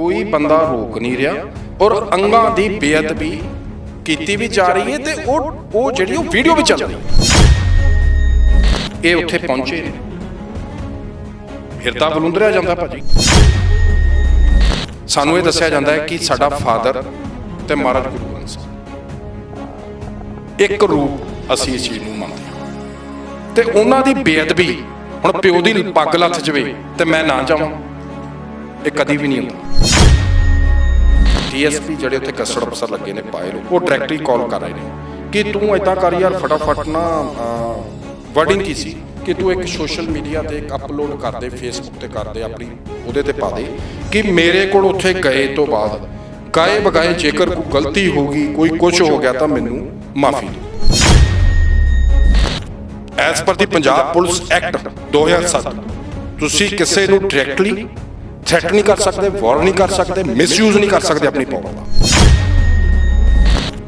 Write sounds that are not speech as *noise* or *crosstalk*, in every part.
ਕੋਈ ਬੰਦਾ ਰੋਕ ਨਹੀਂ ਰਿਹਾ ਔਰ ਅੰਗਾਂ ਦੀ ਬੇਅਦਬੀ ਕੀਤੀ ਵੀ ਜਾ ਰਹੀ ਹੈ ਤੇ ਉਹ ਉਹ ਜਿਹੜੀ ਉਹ ਵੀਡੀਓ ਵੀ ਚੱਲ ਰਹੀ ਹੈ। ਇਹ ਉੱਥੇ ਪਹੁੰਚੇ ਨੇ। ਹਿਰਦਾ ਬਲੁੰਦਰਿਆ ਜਾਂਦਾ ਭਾਜੀ। ਸਾਨੂੰ ਇਹ ਦੱਸਿਆ ਜਾਂਦਾ ਹੈ ਕਿ ਸਾਡਾ ਫਾਦਰ ਤੇ ਮਹਾਰਾਜ ਗੁਰੂ ਗ੍ਰੰਥ ਸਾਹਿਬ। ਇੱਕ ਰੂਪ ਅਸੀਂ ਇਸ ਚੀਜ਼ ਨੂੰ ਮੰਨਦੇ ਹਾਂ। ਤੇ ਉਹਨਾਂ ਦੀ ਬੇਅਦਬੀ ਹੁਣ ਪਿਓ ਦੀ ਪੱਗ ਲੱਥ ਜਵੇ ਤੇ ਮੈਂ ਨਾ ਜਾਵਾਂ। ਇਹ ਕਦੀ ਵੀ ਨਹੀਂ ਹੁੰਦਾ। ਡੀਐਸਪੀ ਜਿਹੜੇ ਉੱਥੇ ਕਸਟਡ ਅਫਸਰ ਲੱਗੇ ਨੇ ਪਾਏ ਉਹ ਡਾਇਰੈਕਟਲੀ ਕਾਲ ਕਰ ਰਹੇ ਨੇ ਕਿ ਤੂੰ ਏਦਾਂ ਕਰ ਯਾਰ, ਫਟਾਫਟ ਨਾ ਵਰਡਿੰਗ ਕੀ ਸੀ? ਕਿ ਤੂੰ ਇੱਕ ਸੋਸ਼ਲ ਮੀਡੀਆ ਤੇ ਇੱਕ ਅਪਲੋਡ ਕਰ ਦੇ ਫੇਸਬੁੱਕ ਤੇ ਕਰ ਦੇ, ਆਪਣੀ ਉਹਦੇ ਤੇ ਪਾ ਦੇ ਕਿ ਮੇਰੇ ਕੋਲ ਉੱਥੇ ਗਏ ਤੋਂ ਬਾਅਦ, ਗਾਏ ਬਗਾਏ ਜੇਕਰ ਕੋਈ ਗਲਤੀ ਹੋ ਗਈ, ਕੋਈ ਕੁਝ ਹੋ ਗਿਆ ਤਾਂ ਮੈਨੂੰ ਮਾਫੀ ਦਿਓ। ਐਸ ਪਰ ਦੀ ਪੰਜਾਬ ਪੁਲਿਸ ਐਕਟ 2007 ਤੁਸੀਂ ਕਿਸੇ ਨੂੰ ਡਾਇਰੈਕਟਲੀ ਥ੍ਰੈਟ ਨਹੀਂ ਕਰ ਸਕਦੇ ਵਾਰ ਨਹੀਂ ਕਰ ਸਕਦੇ ਮਿਸਯੂਜ਼ ਨਹੀਂ ਕਰ ਸਕਦੇ ਆਪਣੀ ਪਾਵਰ ਦਾ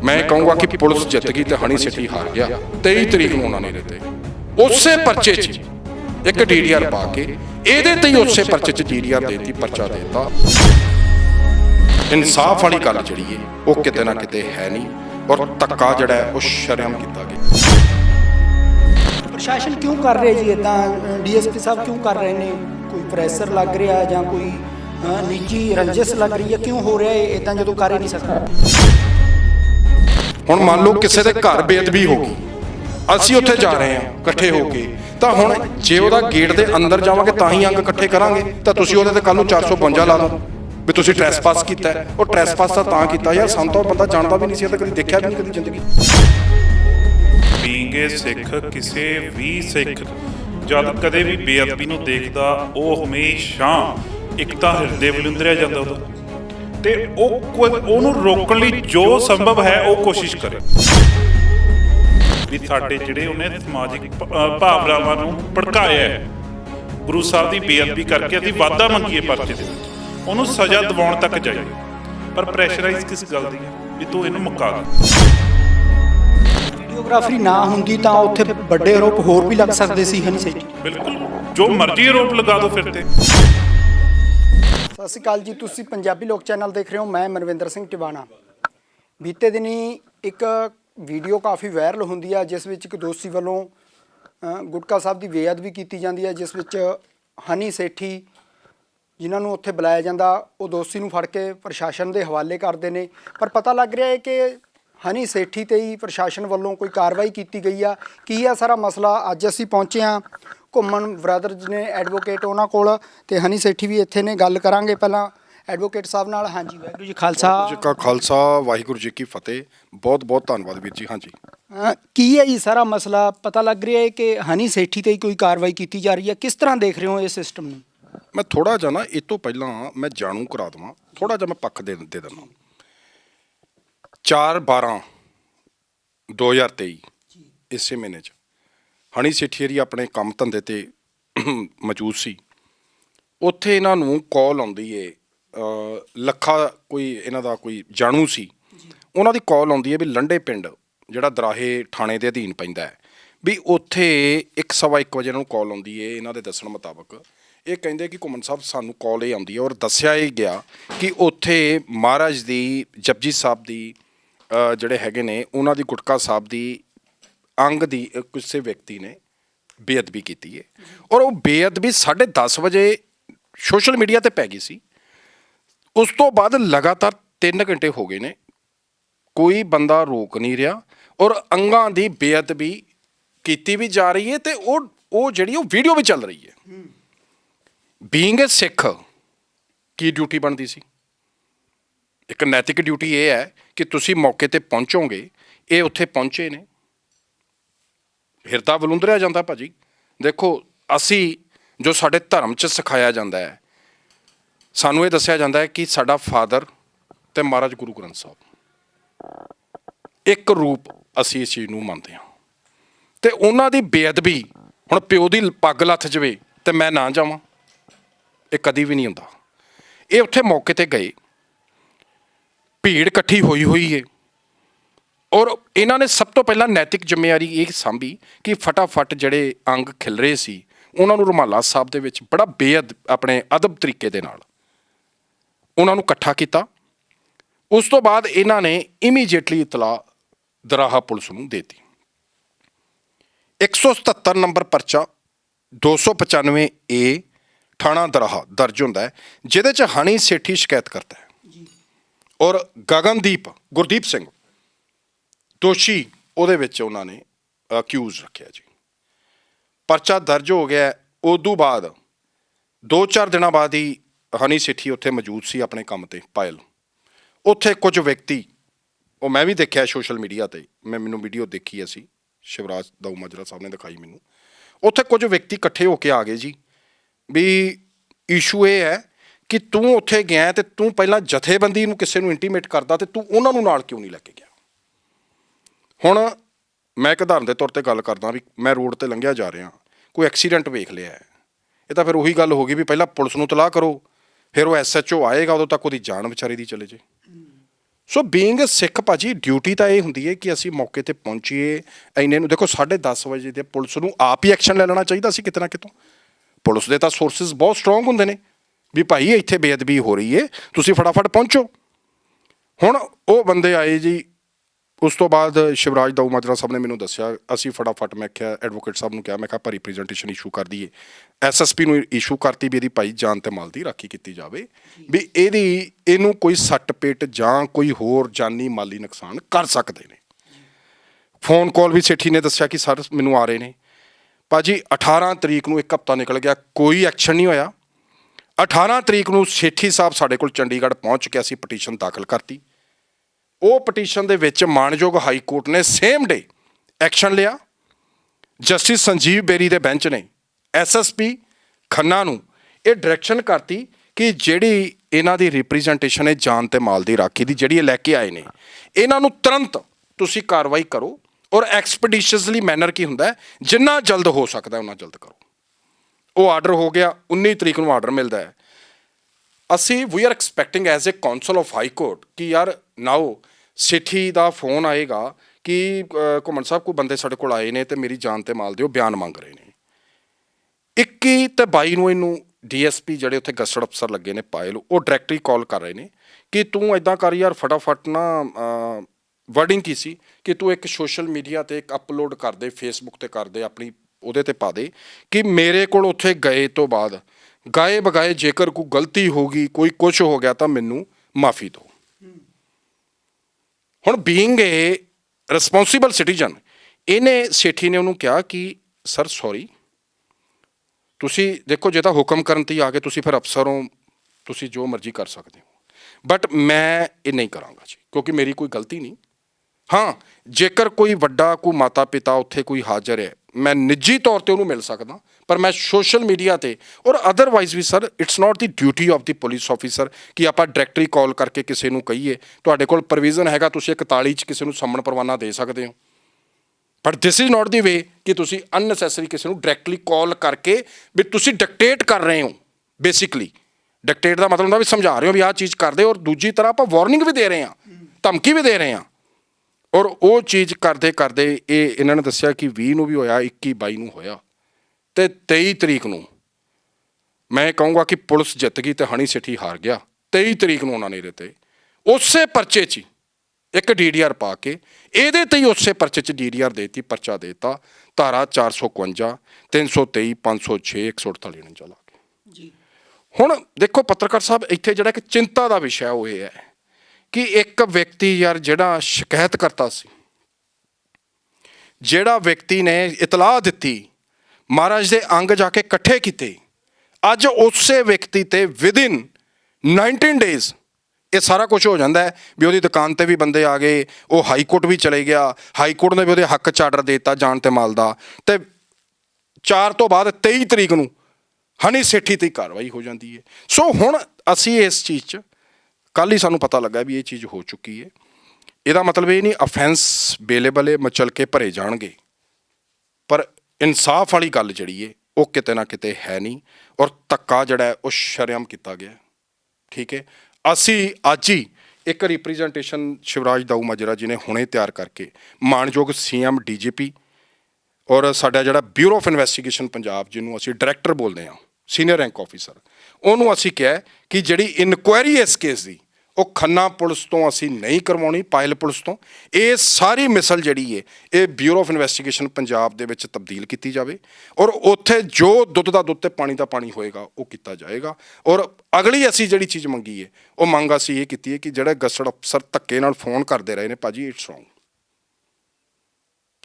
ਮੈਂ ਕਹੂੰਗਾ ਕਿ ਪੁਲਿਸ ਜਿੱਤ ਗਈ ਤੇ ਹਣੀ ਸਿਟੀ ਹਾਰ ਗਿਆ 23 ਤਰੀਕ ਨੂੰ ਉਹਨਾਂ ਨੇ ਦਿੱਤੇ ਉਸੇ ਪਰਚੇ 'ਚ ਇੱਕ ਡੀਡੀਆਰ ਪਾ ਕੇ ਇਹਦੇ ਤੇ ਹੀ ਉਸੇ ਪਰਚੇ 'ਚ ਡੀਡੀਆਰ ਦੇਤੀ ਪਰਚਾ ਦੇਤਾ ਇਨਸਾਫ ਵਾਲੀ ਗੱਲ ਜਿਹੜੀ ਹੈ ਉਹ ਕਿਤੇ ਨਾ ਕਿਤੇ ਹੈ ਨਹੀਂ ਔਰ ਧੱਕਾ ਜਿਹੜਾ ਉਹ ਸ਼ਰਮ ਕੀਤਾ ਗਿਆ ਪ੍ਰਸ਼ਾਸਨ ਕਿਉਂ ਕਰ ਰਿਹਾ ਜੀ? ਇਦਾਂ ਡੀਐਸਪੀ ਸਾਹਿਬ ਕਿਉਂ ਕਰ ਰਹੇ ਨੇ? ਕੋਈ ਪ੍ਰੈਸ਼ਰ ਲੱਗ ਰਿਹਾ ਜਾਂ ਕੋਈ ਨਿੱਜੀ ਰੰਜਿਸ਼ ਲੱਗ ਰਹੀ ਹੈ? ਕਿਉਂ ਹੋ ਰਿਹਾ ਇਹ? ਇਦਾਂ ਜਦੋਂ ਕਰ ਹੀ ਨਹੀਂ ਸਕਦਾ। ਹੁਣ ਮੰਨ ਲਓ ਕਿਸੇ ਦੇ ਘਰ ਬੇਅਦਬੀ ਹੋ ਗਈ। ਅਸੀਂ ਉੱਥੇ ਜਾ ਰਹੇ ਹਾਂ, ਇਕੱਠੇ ਹੋ ਕੇ। ਤਾਂ ਹੁਣ ਜੇ ਉਹਦਾ ਗੇਟ ਦੇ ਅੰਦਰ ਜਾਵਾਂਗੇ, ਤਾਂ ਹੀ ਅੰਗ ਇਕੱਠੇ ਕਰਾਂਗੇ। ਤਾਂ ਤੁਸੀਂ ਉਹਦੇ ਤੇ ਕੱਲ ਨੂੰ 452 ਲਾ ਦਿਓ। ਵੀ ਤੁਸੀਂ ਟ੍ਰੈਸਪਾਸ ਕੀਤਾ ਉਹ ਟ੍ਰੈਸਪਾਸ ਤਾਂ ਕੀਤਾ। ਯਾਰ ਸਾਨੂੰ ਬੰਦਾ ਜਾਣਦਾ ਵੀ ਨਹੀਂ ਸੀ ਤਾਂ ਕਦੀ ਦੇਖਿਆ ਵੀ ਨਹੀਂ ਕਦੀ ਜ਼ਿੰਦਗੀ। ਬੀਂਗ ਸਿੱਖ, ਕਿਸੇ ਵੀ ਸਿੱਖ। ਜਦ ਕਦੇ ਵੀ ਬੇਅਦਬੀ ਨੂੰ ਦੇਖਦਾ, ਉਹ ਹਮੇਸ਼ਾ ਇੱਕ ਹਿਰਦੇ ਬਲੁੰਦਰਿਆ ਜਾਂਦਾ ਉਹਦਾ ਤੇ ਉਹ ਉਹਨੂੰ ਰੋਕਣ ਲਈ ਜੋ ਸੰਭਵ ਹੈ, ਉਹ ਕੋਸ਼ਿਸ਼ ਕਰੇ। ਵੀ ਸਾਡੇ ਜਿਹੜੇ ਉਹਨੇ ਸਮਾਜਿਕ ਭਾਵਨਾਵਾਂ ਨੂੰ ਭੜਕਾਇਆ ਹੈ, ਗੁਰੂ ਸਾਹਿਬ ਦੀ ਬੇਅਦਬੀ ਕਰਕੇ ਅਸੀਂ ਵਾਅਦਾ ਮੰਗੀਏ ਪਰਚੇ ਦੇ ਵਿੱਚ। ਉਹਨੂੰ ਸਜ਼ਾ ਦਿਵਾਉਣ ਤੱਕ ਜਾਈਏ। ਪਰ ਪ੍ਰੈਸ਼ਰਾਈਜ਼ ਕਿਸ ਗੱਲ ਦੀ ਹੈ? ਵੀ ਤੂੰ ਇਹਨੂੰ ਮੁਕਾ ਦੇ। ਵੀਡੀਓਗ੍ਰਾਫਰੀ ਨਾ ਹੁੰਦੀ ਤਾਂ ਉੱਥੇ ਵੱਡੇ ਆਰੋਪ ਹੋਰ ਵੀ ਲੱਗ ਸਕਦੇ ਸੀ ਹਨੀ ਸੇਠੀ ਬਿਲਕੁਲ ਜੋ ਮਰਜ਼ੀ ਆਰੋਪ ਲਗਾ ਦਿਓ ਫਿਰ ਤੇ। ਸਤਿ ਸ਼੍ਰੀ ਅਕਾਲ ਜੀ ਤੁਸੀਂ ਪੰਜਾਬੀ ਲੋਕ ਚੈਨਲ ਦੇਖ ਰਹੇ ਹੋ ਮੈਂ ਮਨਵਿੰਦਰ ਸਿੰਘ ਟਿਵਾਣਾ। ਬੀਤੇ ਦਿਨੀ ਇੱਕ ਵੀਡੀਓ ਕਾਫੀ ਵਾਇਰਲ ਹੁੰਦੀ ਹੈ ਜਿਸ ਵਿੱਚ ਇੱਕ ਦੋਸ਼ੀ ਵੱਲੋਂ ਗੁਟਕਾ ਸਾਹਿਬ ਦੀ ਬੇਅਦਬੀ ਕੀਤੀ ਜਾਂਦੀ ਹੈ ਜਿਸ ਵਿੱਚ ਹਨੀ ਸੇਠੀ ਜਿਨ੍ਹਾਂ ਨੂੰ ਉੱਥੇ ਬੁਲਾਇਆ ਜਾਂਦਾ ਉਹ ਦੋਸ਼ੀ ਨੂੰ ਫੜ ਕੇ ਪ੍ਰਸ਼ਾਸਨ ਦੇ ਹਵਾਲੇ ਕਰਦੇ ਨੇ। ਪਰ ਪਤਾ ਲੱਗ ਰਿਹਾ ਹੈ ਕਿ ਹਨੀ ਸੇਠੀ ਤੇ ਹੀ ਪ੍ਰਸ਼ਾਸਨ ਵੱਲੋਂ ਕੋਈ ਕਾਰਵਾਈ ਕੀਤੀ ਗਈ ਆ। ਕੀ ਆ ਸਾਰਾ ਮਸਲਾ? ਅੱਜ ਅਸੀਂ ਪਹੁੰਚੇ ਹਾਂ ਘੁੰਮਣ। ਬ੍ਰਦਰਜ਼ ਨੇ ਐਡਵੋਕੇਟ ਉਹਨਾਂ ਕੋਲ ਤੇ ਹਨੀ ਸੇਠੀ ਵੀ ਇੱਥੇ ਨੇ। ਗੱਲ ਕਰਾਂਗੇ ਪਹਿਲਾਂ। ਐਡਵੋਕੇਟ ਸਾਹਿਬ ਨਾਲ। ਹਾਂਜੀ ਵਾਹਿਗੁਰੂ ਜੀ ਖਾਲਸਾ। ਜੀ ਕਾ ਖਾਲਸਾ ਵਾਹਿਗੁਰੂ ਜੀ ਕੀ ਫਤਿਹ। ਬਹੁਤ ਬਹੁਤ ਧੰਨਵਾਦ ਵੀਰ ਜੀ। ਹਾਂਜੀ। ਅ, ਕੀ ਹੈ ਜੀ ਸਾਰਾ ਮਸਲਾ? ਪਤਾ ਲੱਗ ਰਿਹਾ ਹੈ ਕਿ ਹਨੀ ਸੇਠੀ ਤੇ ਹੀ ਕੋਈ ਕਾਰਵਾਈ ਕੀਤੀ ਜਾ ਰਹੀ ਹੈ। ਕਿਸ ਤਰ੍ਹਾਂ ਦੇਖ ਰਹੇ ਹੋ ਇਸ ਸਿਸਟਮ ਨੂੰ? ਮੈਂ ਥੋੜਾ ਜਿਹਾ ਨਾ ਇਹ ਤੋਂ ਪਹਿਲਾਂ ਮੈਂ ਜਾਣੂ ਕਰਾ ਦਵਾਂ। ਥੋੜਾ ਜਿਹਾ ਮੈਂ ਪੱਖ ਦੇ ਦੇ ਦਿੰਦਾ। 4 12 2023 ਇਸੇ ਮਹੀਨੇ ਚ। ਹਣੀ ਸੇਠੀਰੀ ਆਪਣੇ ਕੰਮ ਧੰਦੇ ਤੇ *clears throat* ਮੌਜੂਦ ਸੀ। ਉੱਥੇ ਇਹਨਾਂ ਨੂੰ ਕਾਲ ਆਉਂਦੀ ਏ ਅ, ਲੱਖਾ ਕੋਈ ਇਹਨਾਂ ਦਾ ਕੋਈ ਜਾਣੂ ਸੀ। ਉਹਨਾਂ ਦੀ ਕਾਲ ਆਉਂਦੀ ਹੈ ਵੀ ਲੰਡੇ ਪਿੰਡ ਜਿਹੜਾ ਦਰਾਹੇ ਥਾਣੇ ਦੇ ਅਧੀਨ ਪੈਂਦਾ ਹੈ। ਵੀ ਉੱਥੇ 1:15 ਵਜੇ ਨੂੰ ਕਾਲ ਆਉਂਦੀ ਏ ਇਹਨਾਂ ਦੇ ਦੱਸਣ ਮੁਤਾਬਕ। ਇਹ ਕਹਿੰਦੇ ਕਿ ਘੁੰਮਣ ਸਾਹਿਬ ਸਾਨੂੰ ਕਾਲ ਇਹ ਆਉਂਦੀ ਹੈ ਔਰ ਦੱਸਿਆ ਇਹ ਗਿਆ ਕਿ ਉੱਥੇ ਮਹਾਰਾਜ ਦੀ ਜਪਜੀ ਸਾਹਿਬ ਦੀ ਜਿਹੜੇ ਹੈਗੇ ਨੇ ਉਹਨਾਂ ਦੀ ਗੁਟਕਾ ਸਾਹਿਬ ਦੀ ਅੰਗ ਦੀ ਕਿਸੇ ਵਿਅਕਤੀ ਨੇ ਬੇਅਦਬੀ ਕੀਤੀ ਹੈ ਔਰ ਉਹ ਬੇਅਦਬੀ 10:30 ਵਜੇ ਸੋਸ਼ਲ ਮੀਡੀਆ ਤੇ ਪੈ ਗਈ ਸੀ। ਉਸ ਤੋਂ ਬਾਅਦ ਲਗਾਤਾਰ 3 ਘੰਟੇ ਹੋ ਗਏ ਨੇ। ਕੋਈ ਬੰਦਾ ਰੋਕ ਨਹੀਂ ਰਿਹਾ ਔਰ ਅੰਗਾਂ ਦੀ ਬੇਅਦਬੀ ਕੀਤੀ ਵੀ ਜਾ ਰਹੀ ਹੈ ਤੇ ਉਹ ਉਹ ਜਿਹੜੀ ਉਹ ਵੀਡੀਓ ਵੀ ਚੱਲ ਰਹੀ ਹੈ। Being a Sikh Ki duty ਬਣਦੀ ਸੀ? ਇੱਕ ਨੈਤਿਕ ਡਿਊਟੀ ਇਹ ਹੈ ਕਿ ਤੁਸੀਂ ਮੌਕੇ ਤੇ ਪਹੁੰਚੋਗੇ, ਇਹ ਉੱਥੇ ਪਹੁੰਚੇ ਨੇ। ਹਿਰਦਾ ਬਲੁੰਦਰਿਆ ਜਾਂਦਾ ਭਾਜੀ। ਦੇਖੋ, ਅਸੀਂ ਜੋ ਸਾਡੇ ਧਰਮ 'ਚ ਸਿਖਾਇਆ ਜਾਂਦਾ ਹੈ, ਸਾਨੂੰ ਇਹ ਦੱਸਿਆ ਜਾਂਦਾ ਹੈ ਕਿ ਸਾਡਾ ਫਾਦਰ ਤੇ ਮਹਾਰਾਜ ਗੁਰੂ ਗ੍ਰੰਥ ਸਾਹਿਬ। ਇੱਕ ਰੂਪ ਅਸੀਂ ਇਸ ਚੀਜ਼ ਨੂੰ ਮੰਨਦੇ ਹਾਂ। ਤੇ ਉਹਨਾਂ ਦੀ ਬੇਅਦਬੀ, ਹੁਣ ਪਿਓ ਦੀ ਪੱਗ ਲੱਥ ਜਵੇ ਤੇ ਮੈਂ ਨਾ ਜਾਵਾਂ, ਇਹ ਕਦੀ ਵੀ ਨਹੀਂ ਹੁੰਦਾ। ਇਹ ਉੱਥੇ ਮੌਕੇ ਤੇ ਗਏ। ਭੀੜ ਇਕੱਠੀ ਹੋਈ ਹੋਈ ਹੈ ਔਰ ਇਹਨਾਂ ਨੇ ਸਭ ਤੋਂ ਪਹਿਲਾਂ ਨੈਤਿਕ ਜ਼ਿੰਮੇਵਾਰੀ ਇਹ ਸੰਭੀ ਕਿ ਫਟਾਫਟ ਜਿਹੜੇ ਅੰਗ ਖਿਲ ਰਹੇ ਸੀ, ਉਹਨਾਂ ਨੂੰ ਰੁਮਾਲਾ ਸਾਹਿਬ ਦੇ ਵਿੱਚ ਬੜਾ ਬੇਅਦ ਆਪਣੇ ਅਦਬ ਤਰੀਕੇ ਦੇ ਨਾਲ ਉਹਨਾਂ ਨੂੰ ਇਕੱਠਾ ਕੀਤਾ। ਉਸ ਤੋਂ ਬਾਅਦ ਇਹਨਾਂ ਨੇ ਇਮੀਡੀਏਟਲੀ ਇਤਲਾ ਦਰਾਹਾ ਪੁਲਿਸ ਨੂੰ ਦੇਤੀ। 177 ਨੰਬਰ ਪਰਚਾ 295 ਏ ਥਾਣਾ ਦਰਾਹਾ ਦਰਜ ਹੁੰਦਾ ਹੈ, ਜਿਹਦੇ ਚ ਹਣੀ ਸੇਠੀ ਸ਼ਿਕਾਇਤ ਕਰਦਾ ਹੈ। ਔਰ ਗਗਨਦੀਪ, ਗੁਰਦੀਪ ਸਿੰਘ, ਦੋਸ਼ੀ ਉਹਦੇ ਵਿੱਚ ਉਹਨਾਂ ਨੇ ਅਕਿਊਜ਼ ਰੱਖਿਆ ਜੀ। ਪਰਚਾ ਦਰਜ ਹੋ ਗਿਆ ਹੈ। ਤੋਂ ਬਾਅਦ 2-4 ਦਿਨਾਂ ਬਾਅਦ ਹੀ ਹਨੀ ਸਿੱਠੀ ਉੱਥੇ ਮੌਜੂਦ ਸੀ ਆਪਣੇ ਕੰਮ ਤੇ ਪਾਇਲ। ਉੱਥੇ ਕੁਝ ਵਿਅਕਤੀ, ਉਹ ਮੈਂ ਵੀ ਦੇਖਿਆ ਸੋਸ਼ਲ ਮੀਡੀਆ ਤੇ, ਮੈਂ ਮੈਨੂੰ ਵੀਡੀਓ ਦੇਖੀ ਅਸੀਂ, ਸ਼ਿਵਰਾਜ ਦਾਊ ਮਾਜਰਾ ਸਾਹਿਬ ਨੇ ਦਿਖਾਈ ਮੈਨੂੰ। ਉੱਥੇ ਕੁਝ ਵਿਅਕਤੀ ਇਕੱਠੇ ਹੋ ਕੇ ਆ ਗਏ ਜੀ। ਵੀ ਇਸ਼ੂ ਇਹ ਹੈ ਕਿ ਤੂੰ ਉੱਥੇ ਗਿਆ ਤੇ ਤੂੰ ਪਹਿਲਾਂ ਜਥੇਬੰਦੀ ਨੂੰ ਕਿਸੇ ਨੂੰ ਇੰਟੀਮੇਟ ਕਰਦਾ ਤੇ ਤੂੰ ਉਹਨਾਂ ਨੂੰ ਨਾਲ ਕਿਉਂ ਨਹੀਂ ਲੈ ਕੇ ਗਿਆ? ਹੁਣ ਮੈਂ ਇੱਕ ਉਦਾਹਰਨ ਦੇ ਤੌਰ ਤੇ ਗੱਲ ਕਰਦਾ ਵੀ ਮੈਂ ਰੋਡ ਤੇ ਲੰਘਿਆ ਜਾ ਰਿਹਾ, ਕੋਈ ਐਕਸੀਡੈਂਟ ਵੇਖ ਲਿਆ ਇਹ ਤਾਂ ਫਿਰ ਉਹੀ ਗੱਲ ਹੋ ਗਈ ਵੀ ਪਹਿਲਾਂ ਪੁਲਿਸ ਨੂੰ ਤਲਾਹ ਕਰੋ, ਫਿਰ ਉਹ ਐਸਐਚਓ ਆਏਗਾ ਉਦੋਂ ਤੱਕ ਉਹਦੀ ਜਾਨ ਵਿਚਾਰੇ ਦੀ ਚਲੇ ਜੇ। ਸੋ ਬੀਇੰਗ ਅ ਸਿੱਖ ਭਾਜੀ ਡਿਊਟੀ ਤਾਂ ਇਹ ਹੁੰਦੀ ਹੈ ਕਿ ਅਸੀਂ ਮੌਕੇ ਤੇ ਪਹੁੰਚੀਏ ਐਨੇ ਨੂੰ ਦੇਖੋ 10:30 ਵਜੇ ਦੇ ਪੁਲਿਸ ਨੂੰ ਆਪ ਹੀ ਐਕਸ਼ਨ ਲੈ ਲੈਣਾ ਚਾਹੀਦਾ ਸੀ ਕਿਤਨਾ ਕਿਤੋਂ। ਪੁਲਿਸ ਦੇ ਤਾਂ ਸੋਰਸਸ ਬਹੁਤ ਸਟਰੋਂਗ ਹੁੰਦੇ ਨੇ। ਵੀ ਭਾਈ ਇੱਥੇ ਬੇਅਦਬੀ ਹੋ ਰਹੀ ਏ ਤੁਸੀਂ ਫਟਾਫਟ ਪਹੁੰਚੋ। ਹੁਣ ਉਹ ਬੰਦੇ ਆਏ ਜੀ ਉਸ ਤੋਂ ਬਾਅਦ ਸ਼ਿਵਰਾਜ ਦਾਊ ਮਾਜਰਾ ਸਾਹਿਬ ਨੇ ਮੈਨੂੰ ਦੱਸਿਆ ਅਸੀਂ ਫਟਾਫਟ ਮੈਂ ਕਿਹਾ ਐਡਵੋਕੇਟ ਸਾਹਿਬ ਨੂੰ ਕਿਹਾ ਮੈਂ ਕਿਹਾ ਭਾਰੀ ਪ੍ਰੈਜੈਂਟੇਸ਼ਨ ਇਸ਼ੂ ਕਰ ਦਈਏ। ਐਸਐਸਪੀ ਨੂੰ ਇਸ਼ੂ ਕਰਤੀ ਵੀ ਇਹਦੀ ਭਾਈ ਜਾਨ ਤੇ ਮਾਲ ਦੀ ਰਾਖੀ ਕੀਤੀ ਜਾਵੇ ਵੀ ਇਹਦੀ ਇਹਨੂੰ ਕੋਈ ਸੱਟ ਪੇਟ ਜਾਂ ਕੋਈ ਹੋਰ ਜਾਨੀ ਮਾਲੀ ਨੁਕਸਾਨ ਕਰ ਸਕਦੇ ਨੇ। ਫੋਨ ਕਾਲ ਵੀ ਸੇਠੀ ਨੇ ਦੱਸਿਆ ਕਿ ਸਰ ਮੈਨੂੰ ਆ ਰਹੇ ਨੇ। ਭਾਜੀ 18 ਤਰੀਕ ਨੂੰ ਇੱਕ ਹਫਤਾ ਨਿਕਲ ਗਿਆ ਕੋਈ ਐਕਸ਼ਨ ਨਹੀਂ ਹੋਇਆ। 18 ਤਰੀਕ ਨੂੰ ਸੇਠੀ ਸਾਹਿਬ ਸਾਡੇ ਕੋਲ ਚੰਡੀਗੜ੍ਹ ਪਹੁੰਚ ਕੇ ਅਸੀਂ ਪਟੀਸ਼ਨ ਦਾਖਲ ਕਰਤੀ। ਉਹ ਪਟੀਸ਼ਨ ਦੇ ਵਿੱਚ ਮਾਨਯੋਗ ਹਾਈ ਕੋਰਟ ਨੇ ਸੇਮ ਡੇ ਐਕਸ਼ਨ ਲਿਆ। ਜਸਟਿਸ ਸੰਜੀਵ ਬੇਰੀ ਦੇ ਬੈਂਚ ਨੇ ਐਸਐਸਪੀ ਖੰਨਾ ਨੂੰ ਇਹ ਡਾਇਰੈਕਸ਼ਨ ਕਰਤੀ ਕਿ ਜਿਹੜੀ ਇਹਨਾਂ ਦੀ ਰਿਪਰੈਜ਼ੈਂਟੇਸ਼ਨ ਹੈ ਜਾਨ ਤੇ ਮਾਲ ਦੀ ਰਾਖੀ ਦੀ, ਜਿਹੜੀ ਇਹ ਲੈ ਕੇ ਆਏ ਨੇ, ਇਹਨਾਂ ਨੂੰ ਤੁਰੰਤ ਤੁਸੀਂ ਕਾਰਵਾਈ ਕਰੋ ਔਰ ਐਕਸਪੀਡੀਸ਼ੀਅਸਲੀ ਮੈਨਰ ਕੀ ਹੁੰਦਾ ਜਿੰਨਾ ਜਲਦ ਹੋ ਸਕਦਾ ਉਹਨਾਂ ਜਲਦ ਕਰੋ। ਉਹ ਆਰਡਰ ਹੋ ਗਿਆ 19 ਤਰੀਕ ਨੂੰ ਆਰਡਰ ਮਿਲਦਾ ਹੈ। ਅਸੀਂ we are expecting as a counsel of high court ਕਿ ਯਾਰ ਨਾਓ ਸਿੱਠੀ ਦਾ ਫੋਨ ਆਏਗਾ ਕਿ ਘੁੰਮਣ ਸਾਹਿਬ ਕੋਈ ਬੰਦੇ ਸਾਡੇ ਕੋਲ ਆਏ ਨੇ ਤੇ ਮੇਰੀ ਜਾਨ ਤੇ ਮਾਲ ਦਿਓ, ਬਿਆਨ ਮੰਗ ਰਹੇ ਨੇ। 21 ਤੇ 22 ਨੂੰ ਇਹਨੂੰ ਡੀਐਸਪੀ ਜਿਹੜੇ ਉੱਥੇ ਗਸਟਡ ਅਫਸਰ ਲੱਗੇ ਨੇ ਪਾਇਲ ਉਹ ਡਾਇਰੈਕਟਲੀ ਕਾਲ ਕਰ ਰਹੇ ਨੇ ਕਿ ਤੂੰ ਐਦਾਂ ਕਰ ਯਾਰ, ਫਟਾਫਟ ਨਾ ਵਰਡਿੰਗ ਕੀ ਸੀ? ਕਿ ਤੂੰ ਇੱਕ ਸੋਸ਼ਲ ਮੀਡੀਆ ਤੇ ਇੱਕ ਅਪਲੋਡ ਕਰ ਦੇ ਫੇਸਬੁੱਕ ਤੇ ਕਰ ਦੇ, ਆਪਣੀ ਉਹਦੇ ਤੇ ਪਾ ਦੇ ਕਿ ਮੇਰੇ ਕੋਲ ਉੱਥੇ ਗਏ ਤੋਂ ਬਾਅਦ, ਗਾਏ ਬਗਾਏ ਜੇਕਰ ਕੋਈ ਗਲਤੀ ਹੋ ਗਈ, ਕੋਈ ਕੁਝ ਹੋ ਗਿਆ ਤਾਂ ਮੈਨੂੰ ਮਾਫੀ ਦਿਓ। ਹੁਣ ਬੀਇੰਗ ਏ ਰਿਸਪੌਂਸਿਬਲ ਸਿਟੀਜ਼ਨ ਇਹਨੇ ਸੇਠੀ ਨੇ ਉਹਨੂੰ ਕਿਹਾ ਕਿ, ਸਰ ਸੌਰੀ ਤੁਸੀਂ ਦੇਖੋ ਜੇ ਤਾਂ ਹੁਕਮ ਕਰਨ ਤੇ ਆ ਕੇ ਤੁਸੀਂ ਫਿਰ ਅਫਸਰ ਹੋ ਤੁਸੀਂ ਜੋ ਮਰਜ਼ੀ ਕਰ ਸਕਦੇ ਹੋ। ਬਟ ਮੈਂ ਇਹ ਨਹੀਂ ਕਰਾਂਗਾ ਜੀ, ਕਿਉਂਕਿ ਮੇਰੀ ਕੋਈ ਗਲਤੀ ਨਹੀਂ। ਹਾਂ, ਜੇਕਰ ਕੋਈ ਵੱਡਾ, ਕੋਈ ਮਾਤਾ ਪਿਤਾ ਉੱਥੇ ਕੋਈ ਹਾਜ਼ਰ ਹੈ ਮੈਂ ਨਿੱਜੀ ਤੌਰ ਤੇ ਉਹਨੂੰ ਮਿਲ ਸਕਦਾ, ਪਰ ਮੈਂ ਸੋਸ਼ਲ ਮੀਡੀਆ ਤੇ, ਔਰ otherwise we sir it's not the duty of the police officer ਕਿ ਆਪਾਂ ਡਾਇਰੈਕਟਲੀ ਕਾਲ ਕਰਕੇ ਕਿਸੇ ਨੂੰ ਕਹੀਏ, ਤੁਹਾਡੇ ਕੋਲ ਪ੍ਰੋਵੀਜ਼ਨ ਹੈਗਾ, ਤੁਸੀਂ 41 ਚ ਕਿਸੇ ਨੂੰ ਸੰਮਣ ਪਰਵਾਨਾ ਦੇ ਸਕਦੇ ਹੋ। ਪਰ ਥਿਸ ਇਜ਼ ਨਾਟ ਦੀ ਵੇ ਕਿ ਤੁਸੀਂ ਅਨਨੈਸੈਸਰੀ ਕਿਸੇ ਨੂੰ ਡਾਇਰੈਕਟਲੀ ਕਾਲ ਕਰਕੇ ਵੀ ਤੁਸੀਂ ਡਿਕਟੇਟ ਕਰ ਰਹੇ ਹੋ ਬੇਸਿਕਲੀ ਡਿਕਟੇਟ ਦਾ ਮਤਲਬ ਹੁੰਦਾ ਵੀ ਸਮਝਾ ਰਹੇ ਹੋ ਵੀ ਆਹ ਚੀਜ਼ ਕਰਦੇ ਔਰ ਦੂਜੀ ਤਰ੍ਹਾਂ ਆਪਾਂ ਵਾਰਨਿੰਗ ਵੀ ਦੇ ਰਹੇ ਹਾਂ, ਧਮਕੀ ਵੀ ਦੇ ਰਹੇ ਹਾਂ। ਔਰ ਉਹ ਚੀਜ਼ ਕਰਦੇ ਕਰਦੇ ਇਹ ਇਹਨਾਂ ਨੇ ਦੱਸਿਆ ਕਿ 20 ਨੂੰ ਵੀ ਹੋਇਆ 21 22 ਨੂੰ ਹੋਇਆ ਤੇ 23 ਤਰੀਕ ਨੂੰ। ਮੈਂ ਕਹੂੰਗਾ ਕਿ ਪੁਲਿਸ ਜਿੱਤ ਗਈ ਤੇ ਹਣੀ ਸਿੱਠੀ ਹਾਰ ਗਿਆ। 23 ਤਰੀਕ ਨੂੰ ਉਹਨਾਂ ਨੇ ਇਹਦੇ ਤੇ। ਉਸੇ ਪਰਚੇ 'ਚ ਇੱਕ ਡੀਡੀਆਰ ਪਾ ਕੇ ਇਹਦੇ ਤੇ ਹੀ ਉਸੇ ਪਰਚੇ 'ਚ ਡੀਡੀਆਰ ਦੇਤੀ ਪਰਚਾ ਦੇਤਾ। ਧਾਰਾ 451 323 506 148 ਨੇ ਚਲਾ ਕੇ। ਜੀ। ਹੁਣ ਦੇਖੋ ਪੱਤਰਕਾਰ ਸਾਹਿਬ ਇੱਥੇ ਜਿਹੜਾ ਇੱਕ ਚਿੰਤਾ ਦਾ ਵਿਸ਼ਾ ਉਹ ਇਹ ਹੈ। ਕਿ ਇੱਕ ਵਿਅਕਤੀ ਯਾਰ ਜਿਹੜਾ ਸ਼ਿਕਾਇਤ ਕਰਤਾ ਸੀ, ਜਿਹੜਾ ਵਿਅਕਤੀ ਨੇ ਇਤਲਾਹ ਦਿੱਤੀ, ਮਹਾਰਾਜ ਦੇ ਅੰਗ ਜਾ ਕੇ ਇਕੱਠੇ ਕੀਤੇ, ਅੱਜ ਉਸੇ ਵਿਅਕਤੀ ਤੇ ਵਿਦਿਨ 19 ਡੇਜ਼ ਇਹ ਸਾਰਾ ਕੁਝ ਹੋ ਜਾਂਦਾ ਹੈ ਵੀ ਉਹਦੀ ਦੁਕਾਨ ਤੇ ਵੀ ਬੰਦੇ ਆ ਗਏ, ਉਹ ਹਾਈ ਕੋਰਟ ਵੀ ਚਲੇ ਗਿਆ ਹਾਈ ਕੋਰਟ ਨੇ ਵੀ ਉਹਦੇ ਹੱਕ ਚ ਆਰਡਰ ਦਿੱਤਾ ਜਾਣ ਤੇ ਮਾਲ ਦਾ ਤੇ 4 ਤੋਂ ਬਾਅਦ 23 ਤਰੀਕ ਨੂੰ ਹਨੀ ਸੇਠੀ ਤੇ ਕਾਰਵਾਈ ਹੋ ਜਾਂਦੀ ਹੈ। ਸੋ ਹੁਣ ਅਸੀਂ ਇਸ ਚੀਜ਼ 'ਚ ਕੱਲ ਹੀ ਸਾਨੂੰ ਪਤਾ ਲੱਗਾ ਵੀ ਇਹ ਚੀਜ਼ ਹੋ ਚੁੱਕੀ ਹੈ। ਇਹਦਾ ਮਤਲਬ ਇਹ ਨਹੀਂ ਅਫੈਂਸ ਬੇਲੇਬਲੇ ਮਚਲ ਕੇ ਭਰੇ ਜਾਣਗੇ। ਪਰ ਇਨਸਾਫ ਵਾਲੀ ਗੱਲ ਜਿਹੜੀ ਹੈ, ਉਹ ਕਿਤੇ ਨਾ ਕਿਤੇ ਹੈ ਨਹੀਂ ਔਰ ਧੱਕਾ ਜਿਹੜਾ ਉਹ ਸ਼ਰਮ ਕੀਤਾ ਗਿਆ। ਠੀਕ ਹੈ? ਅਸੀਂ ਅੱਜ ਹੀ ਇੱਕ ਰਿਪਰੈਜ਼ੈਂਟੇਸ਼ਨ ਸ਼ਿਵਰਾਜ ਦਾਊ ਮਾਜਰਾ ਜੀ ਨੇ ਹੁਣੇ ਤਿਆਰ ਕਰਕੇ ਮਾਨਯੋਗ ਸੀਐਮ ਡੀਜੀਪੀ ਔਰ ਸਾਡਾ ਜਿਹੜਾ ਬਿਊਰੋ ਆਫ ਇਨਵੈਸਟੀਗੇਸ਼ਨ ਪੰਜਾਬ, ਜਿਹਨੂੰ ਅਸੀਂ ਡਾਇਰੈਕਟਰ ਬੋਲਦੇ ਹਾਂ ਸੀਨੀਅਰ ਰੈਂਕ ਆਫੀਸਰ ਉਹਨੂੰ ਅਸੀਂ ਕਿਹਾ ਕਿ ਜਿਹੜੀ ਇਨਕੁਆਇਰੀ ਇਸ ਕੇਸ ਦੀ, ਉਹ ਖੰਨਾ ਪੁਲਿਸ ਤੋਂ ਅਸੀਂ ਨਹੀਂ ਕਰਵਾਉਣੀ, ਪਾਇਲ ਪੁਲਿਸ ਤੋਂ। ਇਹ ਸਾਰੀ ਮਿਸਲ ਜਿਹੜੀ ਹੈ ਇਹ ਬਿਊਰੋ ਆਫ ਇਨਵੈਸਟੀਗੇਸ਼ਨ ਪੰਜਾਬ ਦੇ ਵਿੱਚ ਤਬਦੀਲ ਕੀਤੀ ਜਾਵੇ ਔਰ ਉੱਥੇ ਜੋ ਦੁੱਧ ਦਾ ਦੁੱਧ ਤੇ ਪਾਣੀ ਦਾ ਪਾਣੀ ਹੋਏਗਾ, ਉਹ ਕੀਤਾ ਜਾਏਗਾ। ਔਰ ਅਗਲੀ ਅਸੀਂ ਜਿਹੜੀ ਚੀਜ਼ ਮੰਗੀ ਹੈ ਉਹ ਮੰਗ ਅਸੀਂ ਇਹ ਕੀਤੀ ਹੈ ਕਿ ਜਿਹੜੇ ਗਸੜ ਅਫਸਰ ਧੱਕੇ ਨਾਲ ਫੋਨ ਕਰਦੇ ਰਹੇ ਨੇ, ਭਾਜੀ it's wrong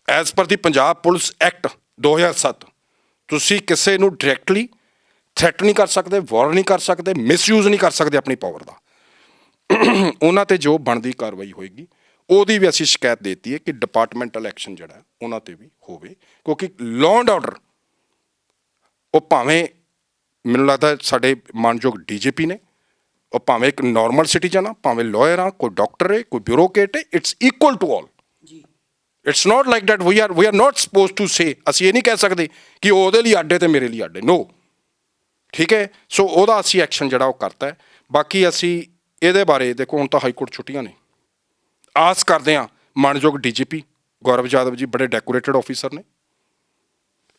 as per the Punjab police act 2007 ਤੁਸੀਂ ਕਿਸੇ ਨੂੰ ਡਾਇਰੈਕਟਲੀ ਥ੍ਰੈਟ ਨਹੀਂ ਕਰ ਸਕਦੇ ਵਾਰ ਨਹੀਂ ਕਰ ਸਕਦੇ ਮਿਸਯੂਜ਼ ਨਹੀਂ ਕਰ ਸਕਦੇ ਆਪਣੀ ਪਾਵਰ ਦਾ। ਉਹਨਾਂ ਤੇ ਜੋ ਬਣਦੀ ਕਾਰਵਾਈ ਹੋਏਗੀ ਉਹਦੀ ਵੀ ਅਸੀਂ ਸ਼ਿਕਾਇਤ ਦੇਤੀ ਹੈ ਕਿ ਡਿਪਾਰਟਮੈਂਟਲ ਐਕਸ਼ਨ ਜਿਹੜਾ ਉਹਨਾਂ ਤੇ ਵੀ ਹੋਵੇ। ਕਿਉਂਕਿ ਲਾਅ ਐਂਡ ਆਰਡਰ ਉਹ ਭਾਵੇਂ ਮੈਨੂੰ ਲੱਗਦਾ ਸਾਡੇ ਮਾਨਯੋਗ ਡੀਜੀਪੀ ਨੇ ਉਹ ਭਾਵੇਂ ਇੱਕ ਨਾਰਮਲ ਸਿਟੀਜ਼ਨ ਆ ਭਾਵੇਂ ਲਾਇਰ ਆ ਕੋਈ ਡਾਕਟਰ ਹੈ ਕੋਈ ਬਿਊਰੋਕਰੇਟ ਹੈ ਇਟਸ ਇਕੁਅਲ ਟੂ ਆਲ ਜੀ। It's not like that we are we are not supposed to say ਅਸੀਂ ਇਹ ਨਹੀਂ ਕਹਿ ਸਕਦੇ ਕਿ ਉਹ ਉਹਦੇ ਲਈ ਆਡੇ ਤੇ ਮੇਰੇ ਲਈ ਆਡੇ ਨੋ ਠੀਕ ਹੈ? ਸੋ ਉਹਦਾ ਅਸੀਂ ਐਕਸ਼ਨ ਜਿਹੜਾ ਉਹ ਕਰਤਾ ਬਾਕੀ ਅਸੀਂ ਇਹਦੇ ਬਾਰੇ, ਦੇਖੋ, ਹੁਣ ਤਾਂ ਹਾਈ ਕੋਰਟ ਛੁੱਟੀਆਂ ਨੇ। ਆਸ ਕਰਦੇ ਹਾਂ, ਮਾਨਯੋਗ ਡੀਜੀਪੀ ਗੌਰਵ ਯਾਦਵ ਜੀ ਬੜੇ ਡੈਕੋਰੇਟਡ ਆਫੀਸਰ ਨੇ।